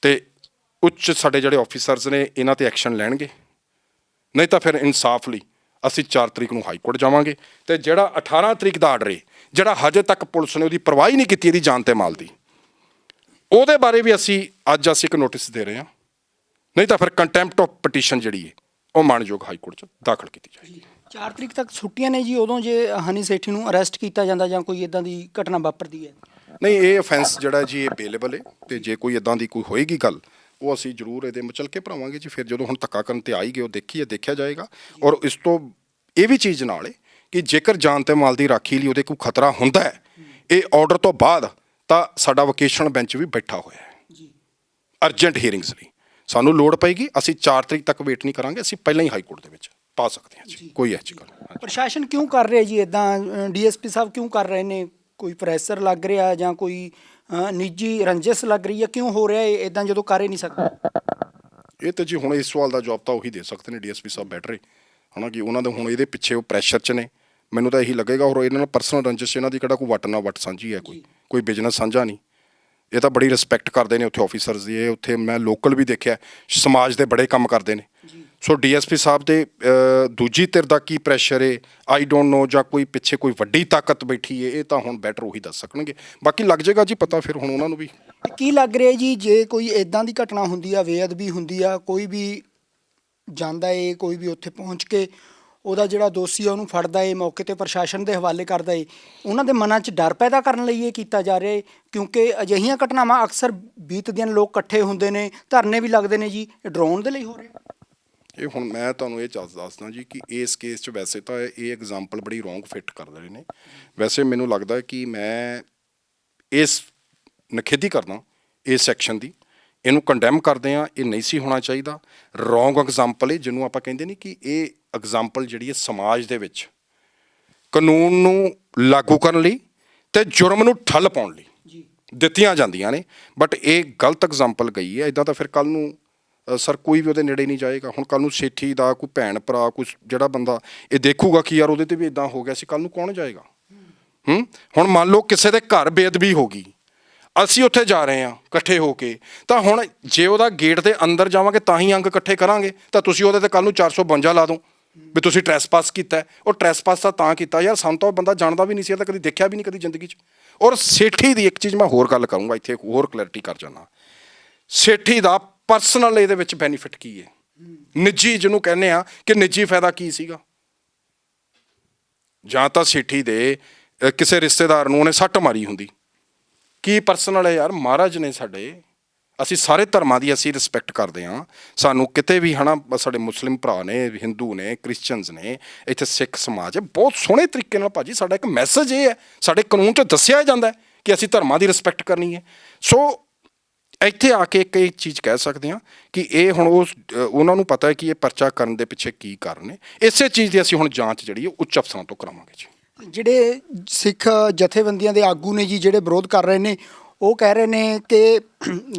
ਤੇ ਉੱਚ ਸਾਡੇ ਜਿਹੜੇ ਆਫੀਸਰਸ ਨੇ, ਇਹਨਾਂ ਤੇ ਐਕਸ਼ਨ ਲੈਣਗੇ। ਨਹੀਂ ਤਾਂ ਫਿਰ ਇਨਸਾਫ ਲਈ ਅਸੀਂ 4 ਤਰੀਕ ਨੂੰ ਹਾਈ ਕੋਰਟ ਜਾਵਾਂਗੇ। ਤੇ ਜਿਹੜਾ 18 ਤਰੀਕ ਦਾ ਆਰਡਰ ਹੈ ਜਿਹੜਾ ਹਜੇ ਤੱਕ ਪੁਲਿਸ ਨੇ ਉਹਦੀ ਪਰਵਾਹੀ ਨਹੀਂ ਕੀਤੀ ਇਹਦੀ ਜਾਨ ਤੇ ਮਾਲ ਦੀ। ਉਹਦੇ ਬਾਰੇ ਵੀ ਅਸੀਂ, ਅੱਜ ਅਸੀਂ ਇੱਕ ਨੋਟਿਸ ਦੇ ਰਹੇ ਹਾਂ। ਨਹੀਂ ਤਾਂ ਫਿਰ ਕੰਟੈਂਪਟ ਆਫ ਪਟੀਸ਼ਨ ਜਿਹੜੀ ਹੈ ਉਹ ਮਾਨਯੋਗ ਹਾਈ ਕੋਰਟ 'ਚ ਦਾਖਲ ਕੀਤੀ ਜਾਏਗੀ। 4 ਤਰੀਕ ਤੱਕ ਛੁੱਟੀਆਂ ਨੇ ਜੀ ਉਦੋਂ ਜੇ ਹਨੀ ਸੇਠੀ ਨੂੰ ਅਰੈਸਟ ਕੀਤਾ ਜਾਂਦਾ ਜਾਂ ਕੋਈ ਇਦਾਂ ਦੀ ਘਟਨਾ ਵਾਪਰਦੀ ਹੈ? ਨਹੀਂ ਇਹ ਅਫੈਂਸ ਜਿਹੜਾ ਜੀ ਇਹ ਬੇਲੇਬਲ ਹੈ ਤੇ ਜੇ ਕੋਈ ਇਦਾਂ ਦੀ ਕੋਈ ਹੋਏਗੀ ਗੱਲ ਉਹ ਅਸੀਂ ਜ਼ਰੂਰ ਇਹਦੇ ਮਚਲ ਕੇ ਭਰਾਵਾਂਗੇ ਜੀ। ਫਿਰ ਜਦੋਂ ਹੁਣ ਧੱਕਾ ਕਰਨ ਤੇ ਆਈ ਗਏ ਉਹ ਦੇਖੀਏ ਦੇਖਿਆ ਜਾਏਗਾ। ਔਰ ਇਸ ਤੋਂ ਇਹ ਵੀ ਚੀਜ਼ ਨਾਲ ਹੈ ਕਿ ਜੇਕਰ ਜਾਨ ਤੇ ਮਾਲ ਦੀ ਰਾਖੀ ਲਈ ਉਹਦੇ ਕੋਈ ਖਤਰਾ ਹੁੰਦਾ ਹੈ ਇਹ ਆਰਡਰ ਤੋਂ ਬਾਅਦ ਤਾਂ ਸਾਡਾ ਵੋਕੇਸ਼ਨਲ ਬੈਂਚ ਵੀ ਬੈਠਾ ਹੋਇਆ ਹੈ। ਜੀ। ਅਰਜੈਂਟ ਹੀਅਰਿੰਗਸ ਲਈ। ਸਾਨੂੰ ਲੋੜ ਪਏਗੀ ਅਸੀਂ 4 ਤਰੀਕ ਤੱਕ ਵੇਟ ਨਹੀਂ ਕਰਾਂਗੇ ਅਸੀਂ ਪਹਿਲਾਂ ਹੀ ਹਾਈ ਕੋਰਟ ਦੇ ਵਿੱਚ ਪਾ ਸਕਦੇ ਹਾਂ ਜੀ ਕੋਈ ਐਸੀ ਗੱਲ। ਪ੍ਰਸ਼ਾਸਨ ਕਿਉਂ ਕਰ ਰਿਹਾ ਜੀ ਇਦਾਂ ਡੀਐਸਪੀ ਸਾਹਿਬ ਕਿਉਂ ਕਰ ਰਹੇ ਨੇ? ਕੋਈ ਪ੍ਰੈਸ਼ਰ ਲੱਗ ਰਿਹਾ ਜਾਂ ਕੋਈ ਨਿੱਜੀ ਰੰਜਿਸ਼ ਲੱਗ ਰਹੀ ਹੈ? ਕਿਉਂ ਹੋ ਰਿਹਾ ਇਹ? ਇਦਾਂ ਜਦੋਂ ਕਰ ਹੀ ਨਹੀਂ ਸਕਦੇ। ਇਹ ਤਾਂ ਜੀ ਹੁਣ ਇਸ ਸਵਾਲ ਦਾ ਜਵਾਬ ਤਾਂ ਉਹੀ ਦੇ ਸਕਦੇ ਨੇ ਡੀਐਸਪੀ ਸਾਹਿਬ ਬੈਟਰੇ ਹਨਾ ਕਿ ਉਹਨਾਂ ਦੇ ਹੁਣ ਇਹਦੇ ਪਿੱਛੇ ਉਹ ਪ੍ਰੈਸ਼ਰ 'ਚ ਨੇ। ਮੈਨੂੰ ਤਾਂ ਇਹੀ ਲੱਗੇਗਾ ਹੋਰ ਇਹਨਾਂ ਨਾਲ ਪਰਸਨਲ ਰੰਜਿਸ਼ ਇਹਨਾਂ ਦੀ ਕਿਹੜਾ ਕੋਈ ਵੱਟ ਨਾ ਵੱਟ ਸਾਂਝੀ ਹੈ ਕੋਈ। ਕੋਈ ਬਿਜ਼ਨਸ ਸਾਂਝਾ ਨਹੀਂ। ਇਹ ਤਾਂ ਬੜੀ ਰਿਸਪੈਕਟ ਕਰਦੇ ਨੇ ਉੱਥੇ ਆਫੀਸਰਸ ਦੀ ਇਹ ਉੱਥੇ ਮੈਂ ਲੋਕਲ ਵੀ ਦੇਖਿਆ ਸਮਾਜ ਦੇ ਬੜੇ ਕੰਮ ਕਰਦੇ ਨੇ। ਸੋ ਡੀਐਸਪੀ ਸਾਹਿਬ ਦੇ ਦੂਜੀ ਧਿਰ ਦਾ ਕੀ ਪ੍ਰੈਸ਼ਰ ਹੈ ਆਈ ਡੋਨਟ ਨੋ ਜਾਂ ਕੋਈ ਪਿੱਛੇ ਕੋਈ ਵੱਡੀ ਤਾਕਤ ਬੈਠੀ ਹੈ ਇਹ ਤਾਂ ਹੁਣ ਬੈਟਰ ਉਹੀ ਦੱਸ ਸਕਣਗੇ। ਬਾਕੀ ਲੱਗ ਜਾਏਗਾ ਜੀ ਪਤਾ ਫਿਰ ਹੁਣ ਉਹਨਾਂ ਨੂੰ ਵੀ। ਕੀ ਲੱਗ ਰਿਹਾ ਜੀ ਜੇ ਕੋਈ ਇਦਾਂ ਦੀ ਘਟਨਾ ਹੁੰਦੀ ਆ ਬੇਅਦਬੀ ਹੁੰਦੀ ਆ ਕੋਈ ਵੀ ਜਾਂਦਾ ਏ ਕੋਈ ਵੀ ਉੱਥੇ ਪਹੁੰਚ ਕੇ ਉਹਦਾ ਜਿਹੜਾ ਦੋਸ਼ੀ ਆ, ਉਹਨੂੰ ਫੜਦਾ ਏ, ਮੌਕੇ ਤੇ ਪ੍ਰਸ਼ਾਸਨ ਦੇ ਹਵਾਲੇ ਕਰਦਾ ਏ। ਉਹਨਾਂ ਦੇ ਮਨਾਂ 'ਚ ਡਰ ਪੈਦਾ ਕਰਨ ਲਈ ਇਹ ਕੀਤਾ ਜਾ ਰਿਹਾ ਏ, ਕਿਉਂਕਿ ਅਜਿਹੀਆਂ ਘਟਨਾਵਾਂ ਅਕਸਰ ਬੀਤਦੀਆਂ ਨੇ, ਲੋਕ ਇਕੱਠੇ ਹੁੰਦੇ ਨੇ, ਧਰਨੇ ਵੀ ਲੱਗਦੇ ਨੇ ਜੀ। ਇਹ ਡਰਾਉਣ ਦੇ ਲਈ ਹੋ ਰਿਹਾ। ਇਹ ਹੁਣ ਮੈਂ ਤੁਹਾਨੂੰ ਇਹ ਚੱਸ ਦੱਸਦਾ ਜੀ ਕਿ ਇਸ ਕੇਸ 'ਚ ਵੈਸੇ ਤਾਂ ਇਹ ਐਗਜ਼ਾਮਪਲ ਬੜੀ ਰੋਂਗ ਫਿੱਟ ਕਰ ਰਹੇ ਨੇ। ਵੈਸੇ ਮੈਨੂੰ ਲੱਗਦਾ ਕਿ ਮੈਂ ਇਸ ਨਖੇਦੀ ਕਰਦਾ, ਇਸ ਸੈਕਸ਼ਨ ਦੀ। ਇਹਨੂੰ ਕੰਡੈਮ ਕਰਦੇ ਆ ਇਹ ਨਹੀਂ ਸੀ ਹੋਣਾ ਚਾਹੀਦਾ। ਰੋਂਗ ਐਗਜ਼ਾਮਪਲ ਹੈ ਜਿਹਨੂੰ ਆਪਾਂ ਕਹਿੰਦੇ ਨਹੀਂ ਕਿ ਇਹ ਐਗਜ਼ਾਮਪਲ ਜਿਹੜੀ ਹੈ ਸਮਾਜ ਦੇ ਵਿੱਚ ਕਾਨੂੰਨ ਨੂੰ ਲਾਗੂ ਕਰਨ ਲਈ ਤੇ ਜੁਰਮ ਨੂੰ ਠੱਲ ਪਾਉਣ ਲਈ ਜੀ। ਦਿੱਤੀਆਂ ਜਾਂਦੀਆਂ ਨੇ। ਬਟ ਇਹ ਗਲਤ ਐਗਜ਼ਾਮਪਲ ਗਈ ਹੈ। ਇਦਾਂ ਤਾਂ ਫਿਰ ਕੱਲ ਨੂੰ ਅ, ਸਰ ਕੋਈ ਵੀ ਉਹਦੇ ਨੇੜੇ ਨਹੀਂ ਜਾਏਗਾ। ਹੁਣ ਕੱਲ ਨੂੰ ਸੇਠੀ ਦਾ ਕੋਈ ਭੈਣ ਭਰਾ ਕੋਈ ਜਿਹੜਾ ਬੰਦਾ ਇਹ ਦੇਖੂਗਾ ਕਿ ਯਾਰ ਉਹਦੇ ਤੇ ਵੀ ਇਦਾਂ ਹੋ ਗਿਆ ਸੀ ਕੱਲ ਨੂੰ ਕੌਣ ਜਾਏਗਾ? ਹੂੰ? ਹੁਣ ਮੰਨ ਲਓ ਕਿਸੇ ਦੇ ਘਰ ਬੇਅਦਬੀ ਹੋ ਗਈ। ਅਸੀਂ ਉੱਥੇ ਜਾ ਰਹੇ ਹਾਂ ਇਕੱਠੇ ਹੋ ਕੇ। ਤਾਂ ਹੁਣ ਜੇ ਉਹਦਾ ਗੇਟ ਦੇ ਅੰਦਰ ਜਾਵਾਂਗੇ ਤਾਂ ਹੀ ਅੰਗ ਇਕੱਠੇ ਕਰਾਂਗੇ। ਤਾਂ ਤੁਸੀਂ ਉਹਦੇ ਤੇ ਕੱਲ ਨੂੰ 452 ਲਾ ਦਿਓ ਵੀ ਤੁਸੀਂ ਟ੍ਰੈਸਪਾਸ ਕੀਤਾ। ਉਹ ਟ੍ਰੈਸਪਾਸ ਤਾਂ ਤਾਂ ਕੀਤਾ। ਯਾਰ ਸਾਨੂੰ ਤਾਂ ਉਹ ਬੰਦਾ ਜਾਣਦਾ ਵੀ ਨਹੀਂ ਸੀ, ਇਹ ਤਾਂ ਕਦੀ ਦੇਖਿਆ ਵੀ ਨਹੀਂ ਕਦੀ ਜ਼ਿੰਦਗੀ 'ਚ। ਔਰ ਸੇਠੀ ਦੀ ਇੱਕ ਚੀਜ਼ ਮੈਂ ਹੋਰ ਗੱਲ ਕਰੂੰਗਾ ਇੱਥੇ ਹੋਰ ਕਲੈਰਿਟੀ ਕਰ ਜਾਣਾ ਸੇਠੀ ਦਾ ਪਰਸਨਲ ਇਹਦੇ ਵਿੱਚ ਬੈਨੀਫਿਟ ਕੀ ਹੈ? ਨਿੱਜੀ ਜਿਹਨੂੰ ਕਹਿੰਦੇ ਆ ਕਿ ਨਿੱਜੀ ਫਾਇਦਾ ਕੀ ਸੀਗਾ? ਜਾਂ ਤਾਂ ਸੇਠੀ ਦੇ ਕਿਸੇ ਰਿਸ਼ਤੇਦਾਰ ਨੂੰ ਉਹਨੇ ਸੱਟ ਮਾਰੀ ਹੁੰਦੀ। ਕੀ ਪਰਸਨਲ ਹੈ ਯਾਰ? ਮਹਾਰਾਜ ਨੇ ਸਾਡੇ, ਅਸੀਂ ਸਾਰੇ ਧਰਮਾਂ ਦੀ ਅਸੀਂ ਰਿਸਪੈਕਟ ਕਰਦੇ ਹਾਂ। ਸਾਨੂੰ ਕਿਤੇ ਵੀ ਹਨਾ, ਸਾਡੇ ਮੁਸਲਿਮ ਭਰਾ ਨੇ, ਹਿੰਦੂ ਨੇ ਕ੍ਰਿਸਚੀਅਨਸ ਨੇ, ਇੱਥੇ ਸਿੱਖ ਸਮਾਜ ਹੈ, ਬਹੁਤ ਸੋਹਣੇ ਤਰੀਕੇ ਨਾਲ ਭਾਜੀ ਸਾਡਾ ਇੱਕ ਮੈਸੇਜ ਇਹ ਹੈ। ਸਾਡੇ ਕਾਨੂੰਨ 'ਚ ਦੱਸਿਆ ਜਾਂਦਾ ਕਿ ਅਸੀਂ ਧਰਮਾਂ ਦੀ ਰਿਸਪੈਕਟ ਕਰਨੀ ਹੈ। ਸੋ ਇੱਥੇ ਆ ਕੇ ਇੱਕ ਇਹ ਚੀਜ਼ ਕਹਿ ਸਕਦੇ ਹਾਂ ਕਿ ਇਹ ਹੁਣ ਉਸ ਉਹਨਾਂ ਨੂੰ ਪਤਾ ਹੈ ਕਿ ਇਹ ਪਰਚਾ ਕਰਨ ਦੇ ਪਿੱਛੇ ਕੀ ਕਾਰਨ ਨੇ ਇਸੇ ਚੀਜ਼ ਦੀ ਅਸੀਂ ਹੁਣ ਜਾਂਚ ਜਿਹੜੀ ਹੈ, ਉੱਚ ਅਫਸਰਾਂ ਤੋਂ ਕਰਾਵਾਂਗੇ ਜੀ। ਜਿਹੜੇ ਸਿੱਖ ਜਥੇਬੰਦੀਆਂ ਦੇ ਆਗੂ ਨੇ ਜੀ ਜਿਹੜੇ ਵਿਰੋਧ ਕਰ ਰਹੇ ਨੇ ਉਹ ਕਹਿ ਰਹੇ ਨੇ ਕਿ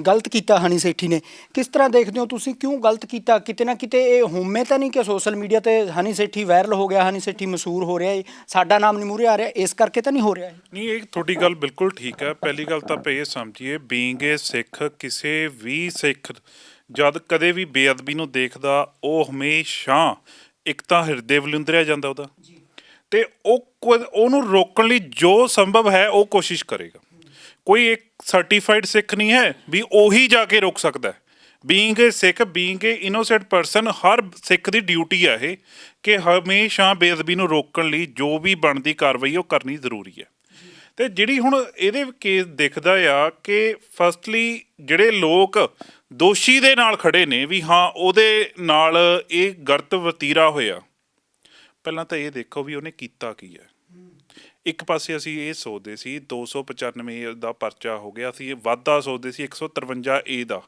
ਗਲਤ ਕੀਤਾ ਹਨੀ ਸੇਠੀ ਨੇ। ਕਿਸ ਤਰ੍ਹਾਂ ਦੇਖਦੇ ਹੋ ਤੁਸੀਂ? ਕਿਉਂ ਗਲਤ ਕੀਤਾ? ਕਿਤੇ ਨਾ ਕਿਤੇ ਇਹ ਹੋਮੇ ਤਾਂ ਨਹੀਂ ਕਿ ਸੋਸ਼ਲ ਮੀਡੀਆ ਤੇ ਹਨੀ ਸੇਠੀ ਵਾਇਰਲ ਹੋ ਗਿਆ ਹਨੀ ਸੇਠੀ ਮਸ਼ਹੂਰ ਹੋ ਰਿਹਾ ਹੈ ਸਾਡਾ ਨਾਮ ਨਹੀਂ ਮੂਹਰੇ ਆ ਰਿਹਾ ਇਸ ਕਰਕੇ ਤਾਂ ਨਹੀਂ ਹੋ ਰਿਹਾ ਨਹੀਂ ਇਹ ਤੁਹਾਡੀ ਗੱਲ ਬਿਲਕੁਲ ਠੀਕ ਹੈ। ਪਹਿਲੀ ਗੱਲ ਤਾਂ ਆਪਾਂ ਇਹ ਸਮਝੀਏ ਬੀਇੰਗ ਏ ਸਿੱਖ ਕਿਸੇ ਵੀ ਸਿੱਖ ਜਦ ਕਦੇ ਵੀ ਬੇਅਦਬੀ ਨੂੰ ਦੇਖਦਾ ਉਹ ਹਮੇਸ਼ਾ ਇੱਕ ਤਾਂ ਹਿਰਦੇ ਵਲਿੰਦਰਿਆ ਜਾਂਦਾ ਉਹਦਾ। ਤੇ ਉਹ ਕੁ- ਉਹਨੂੰ ਰੋਕਣ ਲਈ ਜੋ ਸੰਭਵ ਹੈ, ਉਹ ਕੋਸ਼ਿਸ਼ ਕਰੇਗਾ। ਕੋਈ ਇੱਕ ਸਰਟੀਫਾਈਡ ਸਿੱਖ ਨਹੀਂ ਹੈ ਵੀ ਉਹੀ ਜਾ ਕੇ ਰੋਕ ਸਕਦਾ ਹੈ। Being a Sikh being a innocent person ਹਰ ਸਿੱਖ ਦੀ ਡਿਊਟੀ ਹੈ ਇਹ ਕਿ ਹਮੇਸ਼ਾ ਬੇਅਦਬੀ ਨੂੰ ਰੋਕਣ ਲਈ ਜੋ ਵੀ ਬਣਦੀ ਕਾਰਵਾਈ ਉਹ ਕਰਨੀ ਜ਼ਰੂਰੀ ਹੈ। ਤੇ ਜਿਹੜੀ ਹੁਣ ਇਹਦੇ ਕੇਸ ਦਿਖਦਾ ਆ ਕਿ ਫਸਟਲੀ ਜਿਹੜੇ ਲੋਕ ਦੋਸ਼ੀ ਦੇ ਨਾਲ ਖੜੇ ਨੇ ਵੀ ਹਾਂ, ਉਹਦੇ ਨਾਲ ਇਹ ਗਲਤ ਵਤੀਰਾ ਹੋਇਆ। ਪਹਿਲਾਂ ਤਾਂ ਇਹ ਦੇਖੋ ਵੀ ਉਹਨੇ ਕੀਤਾ ਕੀ ਹੈ। ਇੱਕ ਪਾਸੇ ਅਸੀਂ ਇਹ ਸੋਚਦੇ ਸੀ 295 ਦਾ ਪਰਚਾ ਹੋ ਗਿਆ ਸੀ ਇਹ ਵਾਧਾ ਸੋਚਦੇ ਸੀ 153 ਏ ਦਾ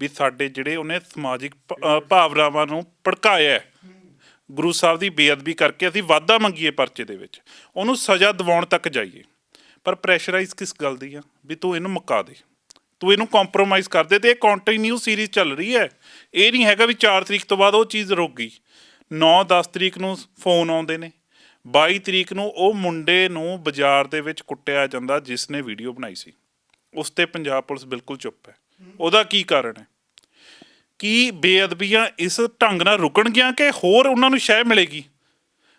ਵੀ ਸਾਡੇ ਜਿਹੜੇ ਉਹਨੇ ਸਮਾਜਿਕ ਭਾਵਨਾਵਾਂ ਨੂੰ ਭੜਕਾਇਆ ਗੁਰੂ ਸਾਹਿਬ ਦੀ ਬੇਅਦਬੀ ਕਰਕੇ ਅਸੀਂ ਵਾਧਾ ਮੰਗੀਏ ਪਰਚੇ ਦੇ ਵਿੱਚ, ਉਹਨੂੰ ਸਜ਼ਾ ਦਿਵਾਉਣ ਤੱਕ ਜਾਈਏ। ਪਰ ਪ੍ਰੈਸ਼ਰਾਈਜ਼ ਕਿਸ ਗੱਲ ਦੀ ਆ? ਵੀ ਤੂੰ ਇਹਨੂੰ ਮੁਕਾ ਦੇ। ਤੂੰ ਇਹਨੂੰ ਕੰਪਰੋਮਾਈਜ਼ ਕਰ ਦੇ ਤੇ ਇਹ ਕੰਟੀਨਿਊ ਸੀਰੀਜ਼ ਚੱਲ ਰਹੀ ਹੈ। ਇਹ ਨਹੀਂ ਹੈਗਾ ਵੀ 4 ਤਰੀਕ ਤੋਂ ਬਾਅਦ ਉਹ ਚੀਜ਼ ਰੁਕ ਗਈ। 9-10 ਤਰੀਕ ਨੂੰ ਫੋਨ ਆਉਂਦੇ ਨੇ। 22 ਤਰੀਕ ਨੂੰ ਉਹ ਮੁੰਡੇ ਨੂੰ ਬਾਜ਼ਾਰ ਦੇ ਵਿੱਚ ਕੁੱਟਿਆ ਜਾਂਦਾ ਜਿਸ ਨੇ ਵੀਡੀਓ ਬਣਾਈ ਸੀ। ਉਸ ਤੇ ਪੰਜਾਬ ਪੁਲਿਸ ਬਿਲਕੁਲ ਚੁੱਪ ਹੈ। ਉਹਦਾ ਕੀ ਕਾਰਨ ਹੈ? ਕੀ ਬੇਅਦਬੀਆਂ ਇਸ ਢੰਗ ਨਾਲ ਰੁਕਣਗੀਆਂ ਕਿ ਹੋਰ ਉਹਨਾਂ ਨੂੰ ਸ਼ਹਿ ਮਿਲੇਗੀ?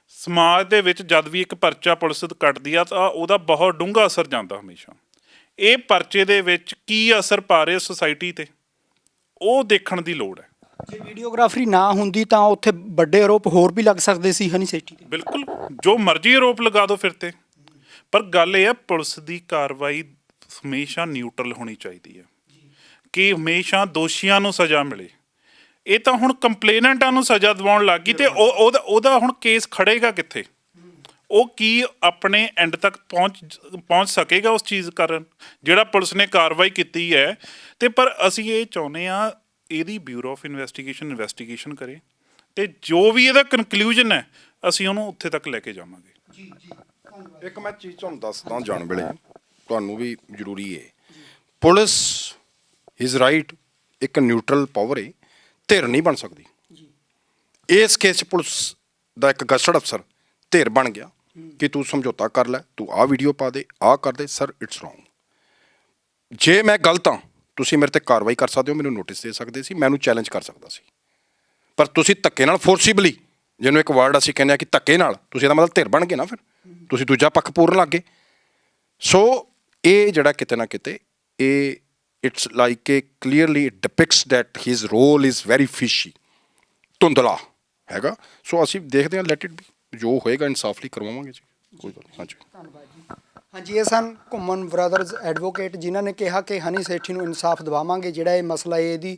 ਸਮਾਜ ਦੇ ਵਿੱਚ ਜਦ ਵੀ ਇੱਕ ਪਰਚਾ ਪੁਲਿਸ ਕੱਟਦੀ ਆ ਤਾਂ ਉਹਦਾ ਬਹੁਤ ਡੂੰਘਾ ਅਸਰ ਜਾਂਦਾ ਹਮੇਸ਼ਾ। ਇਹ ਪਰਚੇ ਦੇ ਵਿੱਚ ਕੀ ਅਸਰ ਪਾ ਰਿਹਾ ਸੋਸਾਇਟੀ ਤੇ? ਉਹ ਦੇਖਣ ਦੀ ਲੋੜ ਹੈ। ਜੇ ਵੀਡੀਓਗ੍ਰਾਫਰੀ ਨਾ ਹੁੰਦੀ ਤਾਂ ਉੱਥੇ ਵੱਡੇ ਆਰੋਪ ਹੋਰ ਵੀ ਲੱਗ ਸਕਦੇ ਸੀ, ਹਨੀ ਸੇਠੀ ਤੇ ਬਿਲਕੁਲ, ਜੋ ਮਰਜ਼ੀ ਆਰੋਪ ਲਗਾ ਦਿਓ ਫਿਰ ਤੇ। ਪਰ ਗੱਲ ਇਹ ਹੈ ਪੁਲਿਸ ਦੀ ਕਾਰਵਾਈ ਹਮੇਸ਼ਾ ਨਿਊਟਰਲ ਹੋਣੀ ਚਾਹੀਦੀ ਹੈ। ਕਿ ਹਮੇਸ਼ਾ ਦੋਸ਼ੀਆਂ ਨੂੰ ਸਜ਼ਾ ਮਿਲੇ। ਇਹ ਤਾਂ ਹੁਣ ਕੰਪਲੇਨੈਂਟਾਂ ਨੂੰ ਸਜ਼ਾ ਦਿਵਾਉਣ ਲੱਗ ਗਈ ਤੇ ਉਹ ਉਹਦਾ ਉਹਦਾ ਹੁਣ ਕੇਸ ਖੜੇਗਾ ਕਿੱਥੇ? ਉਹ ਕੀ ਆਪਣੇ ਐਂਡ ਤੱਕ ਪਹੁੰਚ ਪਹੁੰਚ ਸਕੇਗਾ ਉਸ ਚੀਜ਼ ਕਾਰਨ? ਜਿਹੜਾ ਪੁਲਿਸ ਨੇ ਕਾਰਵਾਈ ਕੀਤੀ ਹੈ। ਤੇ ਪਰ ਅਸੀਂ ਇਹ ਚਾਹੁੰਦੇ ਆ ਇਹਦੀ ਬਿਊਰੋ ਆਫ ਇਨਵੈਸਟੀਗੇਸ਼ਨ ਇਨਵੈਸਟੀਗੇਸ਼ਨ ਕਰੇ ਤੇ ਜੋ ਵੀ ਇਹਦਾ ਕਨਕਲੂਜਨ ਹੈ ਅਸੀਂ ਉਹਨੂੰ ਉੱਥੇ ਤੱਕ ਲੈ ਕੇ ਜਾਵਾਂਗੇ। ਇੱਕ ਮੈਂ ਚੀਜ਼ ਤੁਹਾਨੂੰ ਦੱਸਦਾ ਜਾਣ ਵੇਲੇ ਤੁਹਾਨੂੰ ਵੀ ਜ਼ਰੂਰੀ ਹੈ ਪੁਲਿਸ ਇਜ਼ ਰਾਈਟ ਇੱਕ ਨਿਊਟਰਲ ਪਾਵਰ ਹੈ ਧਿਰ ਨਹੀਂ ਬਣ ਸਕਦੀ। ਇਸ ਕੇਸ 'ਚ ਪੁਲਿਸ ਦਾ ਇੱਕ ਗਸਟਡ ਅਫਸਰ ਧਿਰ ਬਣ ਗਿਆ ਕਿ ਤੂੰ ਸਮਝੌਤਾ ਕਰ ਲੈ ਤੂੰ ਆਹ ਵੀਡੀਓ ਪਾ ਦੇ ਆਹ ਕਰ ਦੇ ਸਰ ਇਟਸ ਰੋਂਗ ਜੇ ਮੈਂ ਗਲਤ ਹਾਂ ਤੁਸੀਂ ਮੇਰੇ ਤੇ ਕਾਰਵਾਈ ਕਰ ਸਕਦੇ ਹੋ, ਮੈਨੂੰ ਨੋਟਿਸ ਦੇ ਸਕਦੇ ਸੀ ਮੈਨੂੰ ਚੈਲੰਜ ਕਰ ਸਕਦਾ ਸੀ। ਪਰ ਤੁਸੀਂ ਧੱਕੇ ਨਾਲ ਫੋਰਸੀਬਲੀ ਜਿਹਨੂੰ ਇੱਕ ਵਰਡ ਅਸੀਂ ਕਹਿੰਦੇ ਆ ਕਿ ਧੱਕੇ ਨਾਲ, ਤੁਸੀਂ ਇਹਦਾ ਮਤਲਬ ਧਿਰ ਬਣ ਗਏ ਨਾ ਫਿਰ। ਤੁਸੀਂ ਦੂਜਾ ਪੱਖ ਪੂਰਨ ਲੱਗੇ ਸੋ ਇਹ ਜਿਹੜਾ ਕਿਤੇ ਨਾ ਕਿਤੇ, ਇਹ it's like a clearly it depicts that his role is very fishy ਧੁੰਦਲਾ ਹੈਗਾ। ਸੋ ਅਸੀਂ ਦੇਖਦੇ ਹਾਂ ਲੈਟ ਇਟ ਬੀ ਜੋ ਹੋਏਗਾ ਇਨਸਾਫਲੀ ਕਰਵਾਵਾਂਗੇ ਜੀ। ਕੋਈ ਗੱਲ ਨਹੀਂ ਹਾਂਜੀ। ਧੰਨਵਾਦ ਹਾਂਜੀ, ਇਹ ਸਨ ਘੁੰਮਣ ਬ੍ਰਦਰਜ਼ ਐਡਵੋਕੇਟ, ਜਿਨ੍ਹਾਂ ਨੇ ਕਿਹਾ ਕਿ ਹਨੀ ਸੇਠੀ ਨੂੰ ਇਨਸਾਫ ਦਿਵਾਵਾਂਗੇ, ਜਿਹੜਾ ਇਹ ਮਸਲਾ ਹੈ ਇਹਦੀ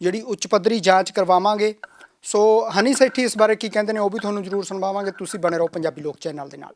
ਜਿਹੜੀ ਉੱਚ ਪੱਧਰੀ ਜਾਂਚ ਕਰਵਾਵਾਂਗੇ। ਸੋ ਹਨੀ ਸੇਠੀ ਇਸ ਬਾਰੇ ਕੀ ਕਹਿੰਦੇ ਨੇ, ਉਹ ਵੀ ਤੁਹਾਨੂੰ ਜ਼ਰੂਰ ਸੁਣਵਾਵਾਂਗੇ। ਤੁਸੀਂ ਬਣੇ ਰਹੋ ਪੰਜਾਬੀ ਲੋਕ ਚੈਨਲ ਦੇ ਨਾਲ।